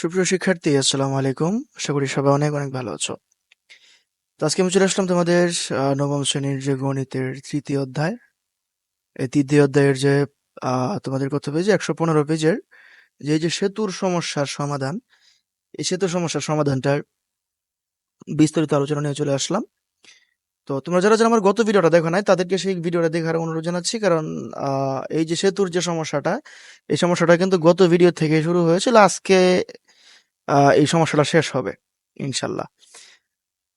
সুপ্রিয় শিক্ষার্থী, আসসালামু আলাইকুম। আশা করি সবাই অনেক অনেক ভালো আছো। তো আজকে আমি চলে আসলাম তোমাদের নবম শ্রেণির যে গণিতের তৃতীয় অধ্যায়। এই তৃতীয় অধ্যায়ের যে তোমাদের কত পেজে? একশো পনেরো পেজের যে যে সেতুর সমস্যার সমাধান, এই সেতুর সমস্যার সমাধানটার বিস্তারিত আলোচনা নিয়ে চলে আসলাম। তো তোমরা যারা যারা আমার গত ভিডিওটা দেখো নাই, তাদেরকে সেই ভিডিওটা দেখার অনুরোধ জানাচ্ছি। কারণ এই যে সেতুর যে সমস্যাটা, এই সমস্যাটা কিন্তু গত ভিডিও থেকে শুরু হয়েছিল। আজকে এই সমস্যাটা শেষ হবে, ইনশাল্লাহ।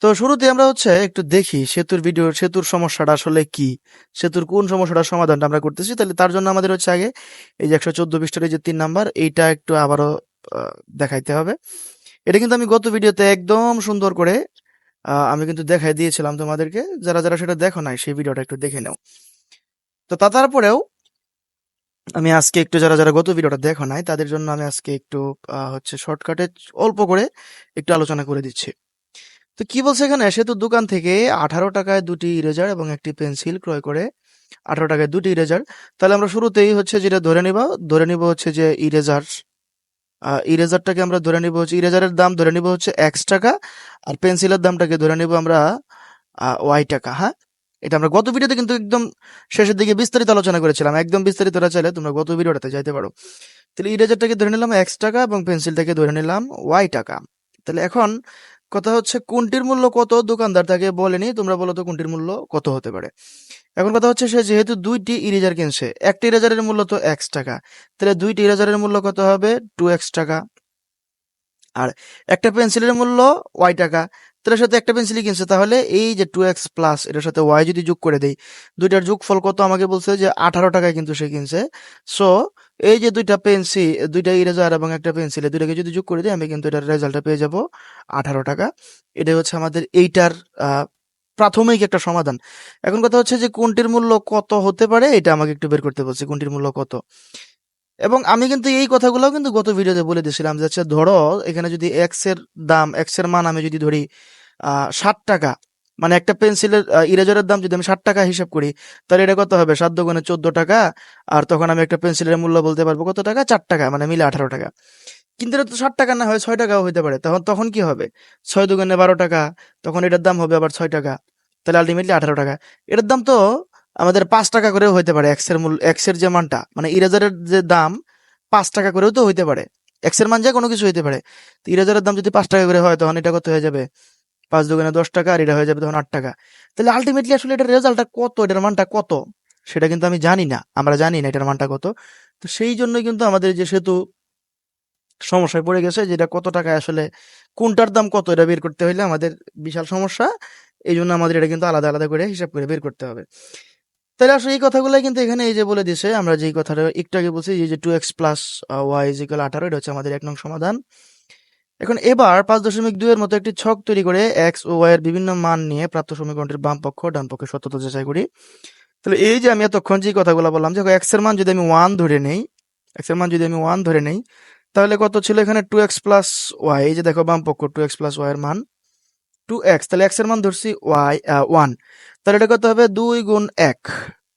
তো শুরুতে আমরা হচ্ছে একটু দেখি সেতুর ভিডিও সেতুর সমস্যাটা আসলে কি? সেতুর কোন সমস্যাটার সমাধানটা আমরা করতেছি? তাহলে তার জন্য আমাদের হচ্ছে আগে এই যে একশো চোদ্দ পৃষ্ঠার যে তিন নাম্বার, এইটা একটু আবারও দেখাইতে হবে। এটা কিন্তু আমি গত ভিডিওতে একদম সুন্দর করে আমি কিন্তু দেখাই দিয়েছিলাম তোমাদেরকে। যারা যারা সেটা দেখো নাই, সেই ভিডিওটা একটু দেখে নাও। তো তা, তারপরেও আমি আজকে একটু যারা যারা গত ভিডিওটা দেখো নাই, তাদের জন্য আমি আজকে একটু হচ্ছে শর্টকাটে অল্প করে একটু আলোচনা করে দিচ্ছি। তো কি বলছে এখানে? সেতু দোকান থেকে আঠারো টাকায় দুটি ইরেজার এবং একটি পেন্সিল ক্রয় করে আঠারো টাকায় দুটি ইরেজার তাহলে আমরা শুরুতেই হচ্ছে যেটা ধরে নিব ধরে নিব হচ্ছে যে ইরেজার ইরেজারটাকে আমরা ধরে নিব হচ্ছে ইরেজারের দাম ধরে নিব হচ্ছে এক্স টাকা, আর পেন্সিলের দামটাকে ধরে নিব আমরা ওয়াই টাকা হ্যাঁ? এটা আমরা গত ভিডিওতে কিন্তু একদম শেষের দিকে বিস্তারিত আলোচনা করেছিলাম। একদম বিস্তারিত চাইলে তোমরা গত ভিডিওটাতে যাইতে পারো। তাহলে ইরেজারটাকে ধরে নিলাম এক্স টাকা এবং পেন্সিলটাকে ধরে নিলাম ওয়াই টাকা। তাহলে এখন কথা হচ্ছে কোনটির মূল্য কত? দোকানদার তাকে বলেনি, তোমরা বলো তো কোনটির মূল্য কত হতে পারে। এখন কথা হচ্ছে সে যেহেতু দুইটি ইরেজার কিনছে, একটি ইরেজারের মূল্য তো এক্স টাকা। তাহলে দুইটি ইরেজারের মূল্য কত হবে? টু এক্স টাকা। আর একটা পেন্সিলের মূল্য ওয়াই টাকা। তাহলে সাথে একটা পেন্সিলই কিনছে, তাহলে এই যে টু এক্স প্লাস এটার সাথে ওয়াই যদি যোগ করে দেই, দুইটার যোগফল কত আমাকে বলছে যে আঠারো টাকায় কিন্তু সে কিনছে। সো এই যে দুইটা পেন্সিল দুইটা ইরেজার এবং একটা পেন্সিল দুইটাকে যদি যোগ করে দিই, আমি কিন্তু এটার রেজাল্টটা পেয়ে যাব আঠারো টাকা। এটাই হচ্ছে আমাদের এইটার প্রাথমিক একটা সমাধান। এখন কথা হচ্ছে যে কোনটির মূল্য কত হতে পারে, এটা আমাকে একটু বের করতে বলছে, কোনটির মূল্য কত। এবং আমি কিন্তু এই কথাগুলো কিন্তু গত ভিডিওতে বলে দিয়েছিলাম যে হচ্ছে ধরো এখানে যদি এক্সের দাম এক্সের মান আমি যদি ধরি ষাট টাকা মানে একটা পেন্সিলের ইরেজারের দাম যদি আমি ষাট টাকা হিসাব করি, তাহলে এটা কত হবে? সাত দোকানে চোদ্দ টাকা, আর তখন আমি একটা পেন্সিলের মূল্য বলতে পারব কত টাকা? চার টাকা মানে মিলে আঠারো টাকা। কিন্তু এটা তো ষাট টাকা না হয়, ছয় টাকাও হইতে পারে। তখন তখন কি হবে? ছয় দোকানে বারো টাকা, তখন এটার দাম হবে আবার ছয় টাকা, তাহলে আলটিমেটলি আঠারো টাকা। এটার দাম তো আমাদের পাঁচ টাকা করেও হইতে পারে এক্সের মূল্য এক্সের যে মানটা মানে ইরেজারের যে দাম, পাঁচ টাকা করেও তো হইতে পারে। এক্সের মান যা কোনো কিছু হইতে পারে। তো ইরেজারের দাম যদি পাঁচ টাকা করে হয়, তখন এটা কত হয়ে যাবে? পাঁচ দোকানে দশ টাকা, আর এটা হয়ে যাবে তখন আট টাকা। তাহলে আলটিমেটলি আসলে এটার রেজাল্টটা কত? এটার মানটা কত? সেটা কিন্তু আমি জানি না। আমরা জানি না এটার মানটা কত। তো সেই জন্য কিন্তু আমাদের যে সেতু সমস্যায় পড়ে গেছে, যেটা কত টাকায় আসলে, কোনটার দাম কত, এটা বের করতে হইলে আমাদের বিশাল সমস্যা। এই জন্য আমাদের এটা কিন্তু আলাদা আলাদা করে হিসাব করে বের করতে হবে। তাহলে আসলে এই কথাগুলো কিন্তু এখানে এই যে বলে দিছে, আমরা যেই কথাটা একটু আগে বলছি যে two x plus y is equal আঠারো, এটা হচ্ছে আমাদের এক নং সমাধান। এখন এবার পাঁচ দশমিক দুই এর মতো একটি ছক তৈরি করে এক্স ও ওয়াই এর বিভিন্ন মান নিয়ে প্রাপ্ত সমীকরণটির বাম পক্ষ, ডান পক্ষে সত্যতা যাচাই করি। তাহলে এই যে আমি এতক্ষণ যে কথাগুলো বললাম যে এক্সের মান যদি আমি ওয়ান ধরে নেই এক্সের মান যদি আমি ওয়ান ধরে নেই, তাহলে কত ছিল এখানে টু এক্স প্লাস ওয়াই যে দেখো বাম পক্ষ টু এক্স প্লাস ওয়াই এর মান। টু এক্স তাহলে এক্সের মান ধরছি ওয়াই ওয়ান তাহলে এটা কত হবে? দুই গুণ এক।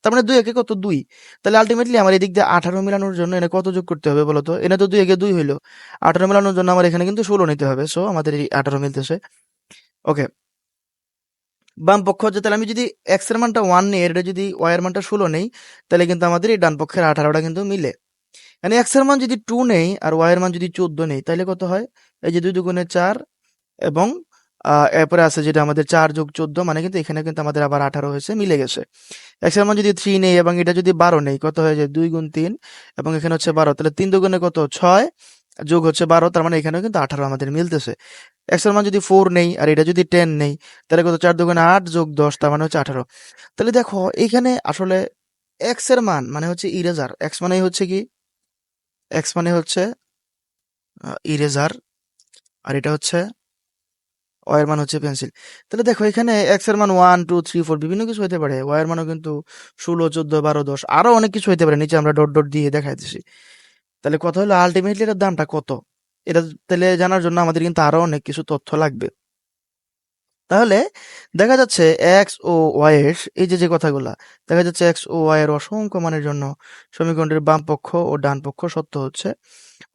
তার মানে দুই একে কত? দুই। তাহলে আলটিমেটলি আমার এদিক দিয়ে আঠারো মিলানোর জন্য এনে কত যোগ করতে হবে বলতো? এনে তো দুই একে দুই হইল। আঠারো মিলানোর জন্য আমার এখানে কিন্তু ষোলো নিতে হবে। সো আমাদের এই আঠারো মিলতেছে। ওকে বাম পক্ষ হচ্ছে, তাহলে আমি যদি এক্সের মানটা ওয়ান নেই, এটা যদি ওয়াই এর মানটা ষোলো নেই, তাহলে কিন্তু আমাদের এই ডান পক্ষের আঠারোটা কিন্তু মিলে। মানে এক্সের মান যদি টু নেই, আর ওয়াই এর মান যদি চোদ্দ নেই, তাহলে কত হয়? এই যে দুই দুগুণে চার এবং এরপরে আছে যেটা আমাদের চার যোগ চোদ্দ মানে কিন্তু এখানে কিন্তু আমাদের আবার আঠারো হয়েছে, মিলে গেছে। এক্সের মান যদি থ্রি নেই এবং এটা যদি বারো নেই, কত হয়ে যায়? দুই গুণ তিন এবং এখানে হচ্ছে বারো, তাহলে তিন দুগুণে কত? ছয় যোগ হচ্ছে বারো, তার মানে এখানেও কিন্তু আঠারো আমাদের মিলতেছে। এক্সের মান যদি ফোর নেই আর এটা যদি টেন নেই, তাহলে কত? চার দুগুণে আট যোগ দশ, তার মানে হচ্ছে আঠারো। তাহলে দেখো, এখানে আসলে এক্সের মান মানে হচ্ছে ইরেজার এক্স মানে হচ্ছে কি? এক্স মানে হচ্ছে ইরেজার আর এটা হচ্ছে এর মান হচ্ছে পেন্সিল তাহলে দেখো, এখানে এক্সের মান ওয়ান টু থ্রি ফোর বিভিন্ন কিছু হতে পারে। ওয়াই মানও কিন্তু ষোলো, চোদ্দ, বারো, দশ, আরও অনেক কিছু হতে পারে। নিচে আমরা ডট ডট দিয়ে দেখাইতেছি। তাহলে কথা হলো আলটিমেটলি এটার দামটা কত? এটা তাহলে জানার জন্য আমাদের কিন্তু আরও অনেক কিছু তথ্য লাগবে। তাহলে দেখা যাচ্ছে এক্স ও ওয়াই এর, এই যে যে কথাগুলা, দেখা যাচ্ছে এক্স ও ওয়াই এর অসংখ্য মানের জন্য সমীকরণটির বাম পক্ষ ও ডান পক্ষ সত্য হচ্ছে।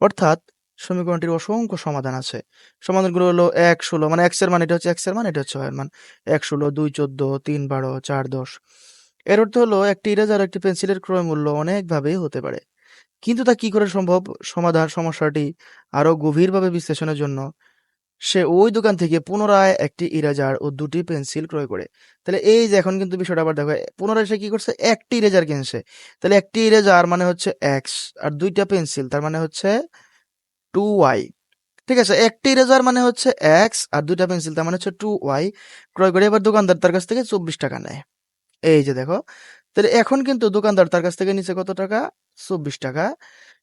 অর্থাৎ সমীকরণটির অসংখ্য সমাধান আছে। সমাধানগুলো হলো এক ষোলো মানে এক্সের মান, এটা হচ্ছে এক্সের মান, এটা হচ্ছে এর মান। এক ষোলো, দুই চোদ্দ, তিন বারো, চার দশ। এর অর্থ হলো একটি ইরেজার একটি পেন্সিলের ক্রয় মূল্য অনেকভাবেই হতে পারে। কিন্তু তা কি করে সম্ভব? সমাধান সমস্যাটি আরও গভীরভাবে বিশ্লেষণের জন্য। সে ওই দোকান থেকে পুনরায় একটি ইরেজার ও দুটি পেন্সিল ক্রয় করে। তাহলে এই যে এখন কিন্তু বিষয়টা আবার দেখো, পুনরায় সে কি করছে? একটি ইরেজার কিনছে। তাহলে একটি ইরেজার মানে হচ্ছে এক্স আর দুইটা পেন্সিল তার মানে হচ্ছে টু ওয়াই ঠিক আছে, একটি ইরেজার মানে হচ্ছে এক্স আর দুইটা পেন্সিল তার মানে হচ্ছে টু ওয়াই ক্রয় করে এবার দোকানদার তার কাছ থেকে চব্বিশ টাকা নেয়। এই যে দেখো, তাহলে এখন কিন্তু দোকানদার তার কাছ থেকে নিচে কত টাকা? চব্বিশ টাকা।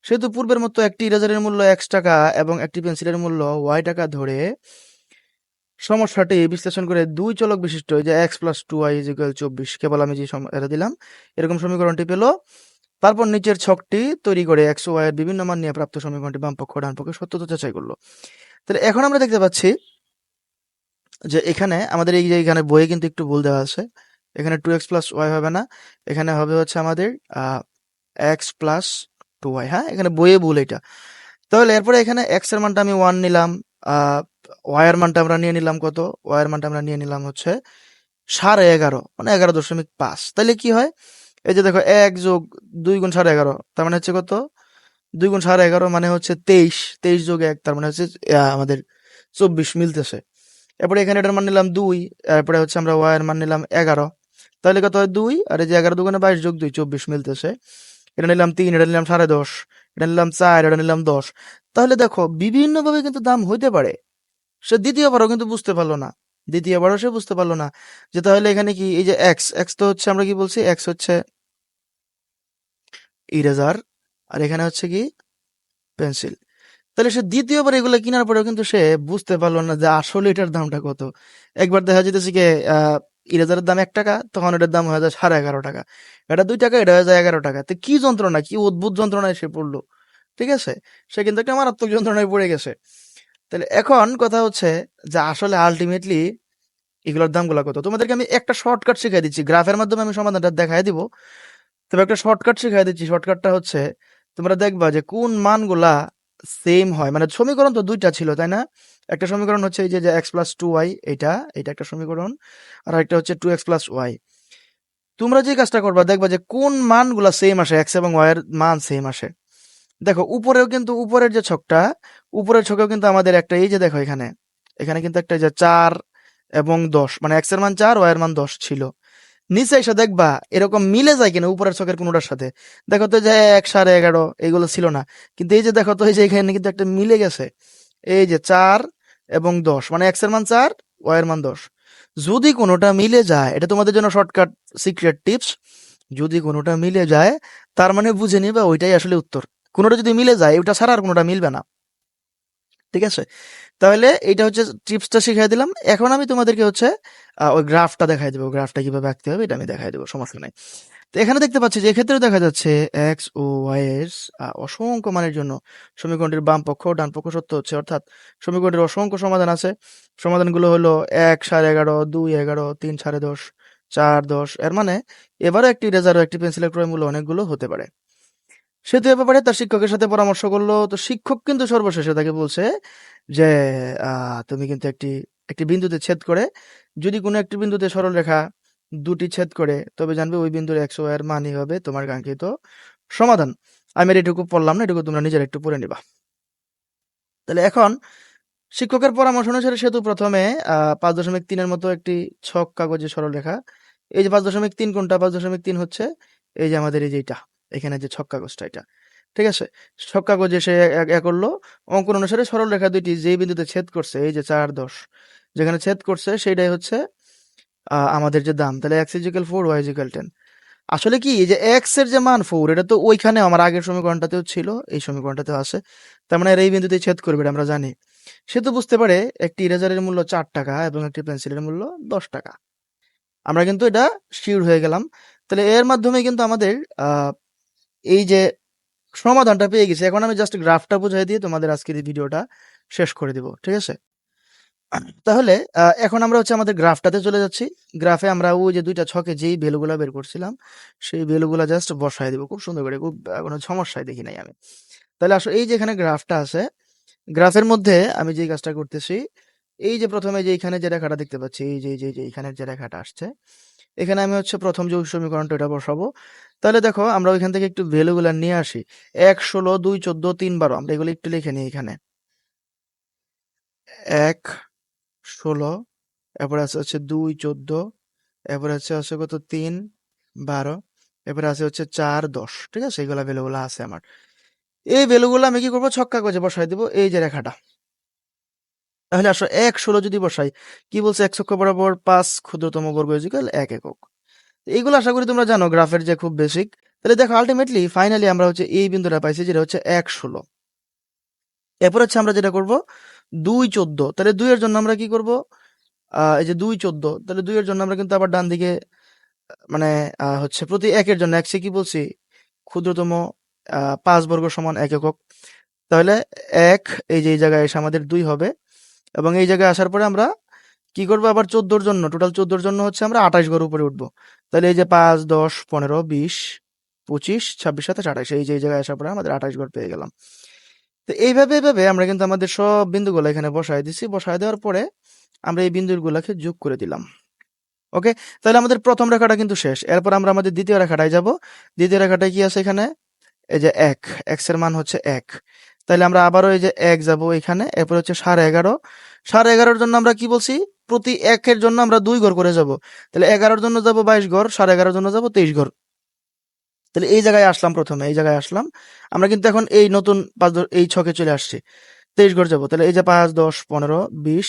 সেহেতু পূর্বের মতো একটি ইরেজারের মূল্য এক্স টাকা এবং একটি পেন্সিলের মূল্য ওয়াই টাকা ধরে সমস্যাটি বিশ্লেষণ করে দুই চলক বিশিষ্ট যে x plus two y is equal চব্বিশ, কেবল আমি যে এটা দিলাম, এরকম সমীকরণটি পেল। তারপর নিচের ছকটি তৈরি করে এক্স ও ওয়াই এর বিভিন্ন মান নিয়ে প্রাপ্ত সমীকরণটি বাম পক্ষ, ডান পক্ষে সত্যতা যাচাই করল। তাহলে এখন আমরা দেখতে পাচ্ছি যে এখানে আমাদের এই যে এখানে বইয়ে কিন্তু একটু ভুল দেওয়া আছে। এখানে টু এক্স প্লাস ওয়াই হবে না, এখানে হবে হচ্ছে আমাদের এক্স প্লাস টু ওয়াই হ্যাঁ? এখানে বইয়ে ভুল এটা। তাহলে এরপরে এখানে এক্সের মানটা আমি ওয়ান নিলাম ওয়াই এর মানটা আমরা নিয়ে নিলাম কত? ওয়াই এর মানটা আমরা নিয়ে নিলাম হচ্ছে সাড়ে এগারো মানে এগারো দশমিক পাঁচ। তাহলে কি হয়? এই যে দেখো, এক যোগ দুই গুণ সাড়ে এগারো, তার মানে হচ্ছে কত? দুই গুণ সাড়ে এগারো মানে হচ্ছে তেইশ তেইশ যোগ এক, তার মানে হচ্ছে আমাদের চব্বিশ মিলতেছে। এরপরে এখানে এটার মান নিলাম দুই, এরপরে হচ্ছে আমরা ওয়াই এর মান নিলাম এগারো। তাহলে কত হয়? দুই, আর এই যে এগারো দুগুণে বাইশ যোগ দুই, চব্বিশ মিলতেছে। এটা নিলাম তিন, এটা নিলাম সাড়ে দশ, এটা নিলাম চার, এটা নিলাম দশ। তাহলে দেখো, বিভিন্নভাবে কিন্তু দাম হইতে পারে। সে দ্বিতীয়বারও কিন্তু বুঝতে পারল না। দ্বিতীয়বারও সে বুঝতে পারল না। যে তাহলে এখানে কি? এই যে এক্স এক্স তো হচ্ছে আমরা কি বলছি? এক্স হচ্ছে ইরেজার, আর এখানে হচ্ছে কি? পেন্সিল। তাহলে সে দ্বিতীয়বার এগুলো কেনার পরেও কিন্তু সে বুঝতে পারল না যে আসলে এটার দামটা কত। একবার দেখা যেতেছে কি ইরেজারের দাম এক টাকা, তখন এটার দাম হয়ে যায় সাড়ে এগারো টাকা। এটা দুই টাকা, এটা হয়ে যায় এগারো টাকা। তো কি যন্ত্রণা, কি অদ্ভুত যন্ত্রণায় সে পড়ল। ঠিক আছে? সে কিন্তু একটা মারাত্মক যন্ত্রণায় পড়ে গেছে। তাহলে এখন কথা হচ্ছে যে আসলে আলটিমেটলি এগুলোর দামগুলো কত? তোমাদেরকে আমি একটা শর্টকাট শিখিয়ে দিচ্ছি। গ্রাফের মাধ্যমে আমি সমাধানটা দেখাই দিব। তবে একটা শর্টকাট শিখিয়ে দিচ্ছি। শর্টকাটটা হচ্ছে তোমরা দেখবা যে কোন মানগুলা সেম হয়। মানে সমীকরণ তো দুইটা ছিল, তাই না? একটা সমীকরণ হচ্ছে এই যে এক্স প্লাস টু ওয়াই এটা এটা একটা সমীকরণ। আর একটা হচ্ছে টু এক্স প্লাস ওয়াই তোমরা যে কাজটা করবা, দেখবা যে কোন মানগুলা সেম আসে এক্স এবং ওয়াই এর মান সেম আসে। দেখো, উপরেও কিন্তু উপরের যে ছকটা, উপরের ছকেও কিন্তু আমাদের একটা এই যে দেখো এখানে এখানে কিন্তু একটা যে চার এবং দশ মানে এক্সের মান চার ওয়াই এর মান দশ ছিল। নিচে এসে দেখবা, এরকম মিলে যায় কিনা উপরের ছকের কোনোটার সাথে। দেখো তো যে এক, সাড়ে এগারো, এইগুলো ছিল না। কিন্তু এই যে দেখো তো এই যে এখানে কিন্তু একটা মিলে গেছে। এই যে চার এবং দশ মানে এক্সের মান চার ওয়াই এর মান দশ। যদি কোনোটা মিলে যায়, এটা তোমাদের জন্য শর্টকাট সিক্রেট টিপস যদি কোনোটা মিলে যায়, তার মানে বুঝে নিবা ওইটাই আসলে উত্তর। কোনোটা যদি মিলে যায়, ওটা ছাড়া আর কোনোটা মিলবে না। ঠিক আছে? তাহলে এটা হচ্ছে টিপসটা শিখিয়ে দিলাম। এখন আমি তোমাদেরকে হচ্ছে ওই গ্রাফটা দেখাই দেবো। গ্রাফটা কীভাবে আঁকতে হবে এটা আমি দেখাই দেবো, সমস্যা নাই। তো এখানে দেখতে পাচ্ছি যে এক্ষেত্রে দেখা যাচ্ছে এক্স ও ওয়াই এর অসংখ্য মানের জন্য সমীকরণটির বাম পক্ষ ডান পক্ষ সত্য হচ্ছে। অর্থাৎ সমীকরণটির অসংখ্য সমাধান আছে। সমাধানগুলো হলো এক সাড়ে এগারো, দুই এগারো, তিন সাড়ে দশ, চার দশ, এর মানে এবারও একটি রেজার একটি পেন্সিলের ক্রয় মূল্য অনেকগুলো হতে পারে। সে তো এ ব্যাপারে তার শিক্ষকের সাথে পরামর্শ করল। তো শিক্ষক কিন্তু সর্বশেষে তাকে বলছে যে তুমি কিন্তু একটি একটি বিন্দুতে ছেদ করে, যদি কোনো একটি বিন্দুতে সরলরেখা দুটি ছেদ করে, তবে জানবে ওই বিন্দুর একশো এর মানই হবে তোমার কাঙ্ক্ষিত সমাধান। আমি এটুকু পড়লাম না, এটুকু তোমরা নিজের একটু পড়ে নিবা। তাহলে এখন শিক্ষকের পরামর্শ অনুসারে সেতু প্রথমে পাঁচ দশমিক তিনের মতো একটি ছক কাগজে সরলরেখা। এই যে পাঁচ দশমিক তিন কোনটা? পাঁচ দশমিক তিন হচ্ছে এই যে আমাদের এই যে এটা। এখানে যে ছক কাগজটা এটা। ঠিক আছে? ছক কাগজে সে এক- করল। অঙ্কন অনুসারে সরল রেখা দুইটি যেই বিন্দুতে ছেদ করছে, এই যে চার দশ, যেখানে ছেদ করছে সেইটাই হচ্ছে আমাদের যে দাম। তাহলে x is equal four y is equal ten আসলে কি যে এক্সের যে মান ফোর এটা তো ওইখানে আমার আগের সমীকরণটাতেও ছিল, এই সমীকরণটাতেও আছে। তার মানে এই বিন্দুতে ছেদ করবে এটা আমরা জানি। সে তো বুঝতে পারে একটি ইরেজারের মূল্য চার টাকা এবং একটি পেন্সিলের মূল্য দশ টাকা। আমরা কিন্তু এটা শিওর হয়ে গেলাম। তাহলে এর মাধ্যমে কিন্তু আমাদের এই যে সমাধানটা পেয়ে গেছি, এখন আমি জাস্ট গ্রাফটা বুঝাই দিয়ে তোমাদের আজকের এই ভিডিওটা শেষ করে দিব, ঠিক আছে? তাহলে এখন আমরা হচ্ছে আমাদের গ্রাফটাতে চলে যাচ্ছি। গ্রাফে আমরা ওই যে দুইটা ছকে যেই ভ্যালুগুলো বের করছিলাম, সেই ভ্যালুগুলো জাস্ট বসায় দিব, খুব সুন্দর করে, খুব কোনো সমস্যায় দেখি নাই আমি। তাহলে আসলে এই যে এখানে গ্রাফটা আছে গ্রাফের মধ্যে আমি যে কাজটা করতেছি, এই যে প্রথমে যে এখানে যে রেখাটা দেখতে পাচ্ছি, এই যে যে যে এখানের যে রেখাটা আসছে এখানে আমি হচ্ছে প্রথম যে সমীকরণটা এটা বসাবো। তাহলে দেখো, আমরা ওইখান থেকে একটু ভ্যালুগুলো নিয়ে আসি। এক, ষোলো, দুই, চোদ্দ, তিন, বারো, আমরা এগুলো একটু লিখে নিই এখানে। এক, ষোলো, এরপরে আছে হচ্ছে দুই, চোদ্দ, এরপরে হচ্ছে আছে কত? তিন, বারো, এরপরে আছে হচ্ছে চার, দশ, ঠিক আছে? এইগুলা ভ্যালুগুলো আছে আমার। এই ভ্যালুগুলো আমি কি করব? ছক্কা করে বসাই দিব। এই যে রেখাটা। তাহলে আসো এক ষোলো যদি বসাই, কি বলছে এক ছক্ষ বরাবর পাঁচ ক্ষুদ্রতম বর্গ ইজিক্যাল এক একক। এইগুলো আশা করি তোমরা জানো, গ্রাফের যে খুব বেসিক তাহলে দেখো আলটিমেটলি ফাইনালি আমরা হচ্ছে এই বিন্দুটা পাইছি যেটা হচ্ছে এক ষোলো। এরপর হচ্ছে আমরা যেটা করব, দুই চোদ্দ। তাহলে দুইয়ের জন্য আমরা কি করব? এই যে দুই চোদ্দ। তাহলে দুইয়ের জন্য আমরা কিন্তু আবার ডান দিকে মানে হচ্ছে প্রতি একের জন্য একশে কি বলছি? ক্ষুদ্রতম পাঁচ বর্গ সমান এক একক। তাহলে এক, এই যে এই জায়গায় এসে আমাদের দুই হবে। এবং এই জায়গায় আসার পরে আমরা কি করব? আবার চোদ্দোর জন্য টোটাল চোদ্দোর জন্য হচ্ছে আমরা আঠাশ ঘর উপরে উঠবো। তাহলে এই যে পাঁচ, দশ, পনেরো, বিশ, পঁচিশ, ছাব্বিশ, সাতাশ, আঠাশ, এই যে, এই জায়গায় আসার পরে আমাদের আঠাশ ঘর পেয়ে গেলাম। তো এইভাবে এইভাবে আমরা কিন্তু আমাদের সব বিন্দুগুলো এখানে বসায় দিছি। বসায় দেওয়ার পরে আমরা এই বিন্দুগুলোকে যোগ করে দিলাম। ওকে? তাহলে আমাদের প্রথম রেখাটা কিন্তু শেষ। এরপর আমরা আমাদের দ্বিতীয় রেখাটায় যাব। দ্বিতীয় রেখাটায় কি আছে এখানে? এই যে এক, এক্সের মান হচ্ছে এক। তাহলে আমরা আবারও এই যে এক যাব এখানে, এরপর হচ্ছে সাড়ে এগারো। সাড়ে এগারোর জন্য আমরা কি বলছি? প্রতি একের জন্য আমরা দুই ঘর করে যাব। তাহলে এগারোর জন্য যাব বাইশ ঘর, সাড়ে এগারোর জন্য যাব তেইশ ঘর। তাহলে এই জায়গায় আসলাম প্রথমে, এই জায়গায় আসলাম। আমরা কিন্তু এখন এই নতুন পাঁচ এই ছকে চলে আসছি। তেইশ ঘর যাব তাহলে এই যে পাঁচ, দশ, পনেরো, বিশ,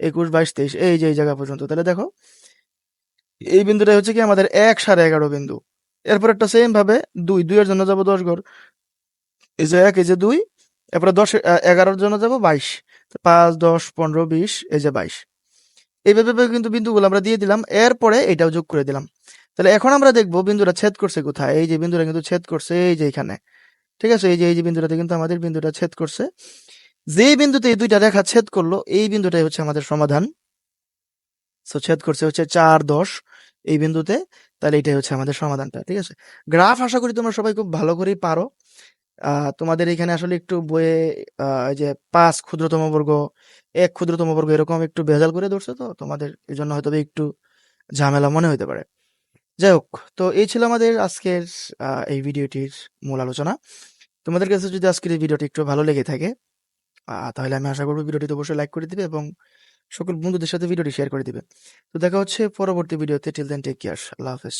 একুশ, বাইশ, তেইশ, এই যে এই জায়গা পর্যন্ত। তাহলে দেখো, এই বিন্দুটা হচ্ছে কি আমাদের এক সাড়ে এগারো বিন্দু। এরপর একটা সেম ভাবে দুই, দুইয়ের জন্য যাব দশ ঘর। এই যে এক, এই যে দুই এরপরে দশ এগারোর জন্য যাব, বাইশ। পাঁচ, দশ, পনেরো, বিশ, এই যে বাইশ। এইভাবে কিন্তু বিন্দুগুলো আমরা দিয়ে দিলাম। এরপরে এটাও যোগ করে দিলাম। তাহলে এখন আমরা দেখব বিন্দুটা ছেদ করছে কোথায়। এই যে বিন্দুটা কিন্তু ছেদ করছে, এই যে এখানে। ঠিক আছে? এই যে এই যে বিন্দুটাতে কিন্তু আমাদের বিন্দুটা ছেদ করছে। যেই বিন্দুতে এই দুইটা রেখা ছেদ করল, এই বিন্দুটাই হচ্ছে আমাদের সমাধান। সো ছেদ করছে হচ্ছে চার, দশ এই বিন্দুতে। তাহলে এটাই হচ্ছে আমাদের সমাধানটা। ঠিক আছে? গ্রাফ আশা করি তোমরা সবাই খুব ভালো করেই পারো। তোমাদের এখানে আসলে একটু বইয়ে যে পাঁচ ক্ষুদ্রতম বর্গ, এক ক্ষুদ্রতম বর্গ এরকম একটু ভেজাল করে ধরছে তো? তোমাদের এই জন্য হয়তো একটু ঝামেলা মনে হতে পারে। যাই হোক, তো এই ছিল আমাদের আজকের এই ভিডিওটির মূল আলোচনা। তোমাদের কাছে যদি আজকের এই ভিডিওটি একটু ভালো লেগে থাকে তাহলে আমি আশা করব ভিডিওটি অবশ্যই লাইক করে দিবে এবং সকল বন্ধুদের সাথে ভিডিওটি শেয়ার করে দিবে। তো দেখা হচ্ছে পরবর্তী ভিডিওতে। টিল দেন টেক কেয়ার আল্লাহ হাফেজ।